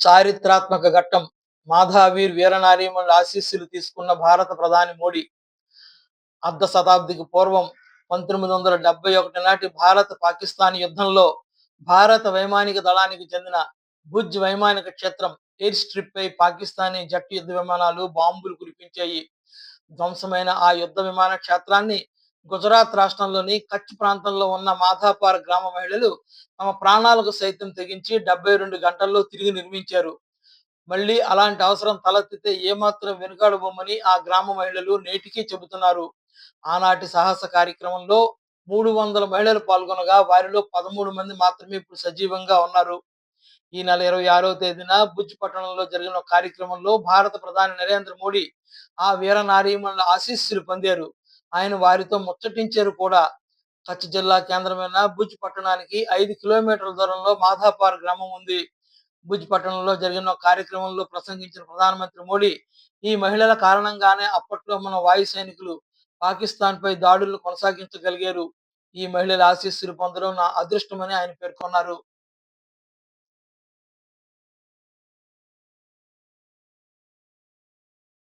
చారిత్రాత్మక ఘట్టం. మాధావీర్ వీరనారీమణుల ఆశీస్సులు తీసుకున్న భారత ప్రధాని మోడీ. అర్ధ శతాబ్దికి పూర్వం పంతొమ్మిది వందల డెబ్బై ఒకటి నాటి భారత పాకిస్తాన్ యుద్ధంలో భారత వైమానిక దళానికి చెందిన భుజ్ వైమానిక క్షేత్రం ఎయిర్ స్ట్రిప్ పై పాకిస్తానీ జట్టు యుద్ధ విమానాలు బాంబులు కురిపించాయి. ధ్వంసమైన ఆ యుద్ధ విమాన క్షేత్రాన్ని గుజరాత్ రాష్ట్రంలోని కచ్ ప్రాంతంలో ఉన్న మాధాపార్ గ్రామ మహిళలు తమ ప్రాణాలకు సైతం తెగించి డెబ్బై రెండు గంటల్లో తిరిగి నిర్మించారు. మళ్ళీ అలాంటి అవసరం తలెత్తితే ఏమాత్రం వెనుకాడబోమని ఆ గ్రామ మహిళలు నేటికీ చెబుతున్నారు. ఆనాటి సాహస కార్యక్రమంలో మూడు వందల మహిళలు పాల్గొనగా వారిలో పదమూడు మంది మాత్రమే ఇప్పుడు సజీవంగా ఉన్నారు. ఈ నెల ఇరవై ఆరో తేదీన భుజ్ పట్టణంలో జరిగిన కార్యక్రమంలో భారత ప్రధాని నరేంద్ర మోడీ ఆ వీర నారీమణుల ఆశీస్సులు పొందారు. ఆయన వారితో ముచ్చటించారు కూడా. కచ్ జిల్లా కేంద్రమైన భుజ్ పట్టణానికి ఐదు కిలోమీటర్ల దూరంలో మాధాపార్ గ్రామం ఉంది. భుజ్ పట్టణంలో జరిగిన కార్యక్రమంలో ప్రసంగించిన ప్రధానమంత్రి మోడీ ఈ మహిళల కారణంగానే అప్పట్లో మన వాయు సైనికులు పాకిస్తాన్ పై దాడులు కొనసాగించగలిగారు. ఈ మహిళల ఆశీస్సులు పొందడం నా అదృష్టమని ఆయన పేర్కొన్నారు.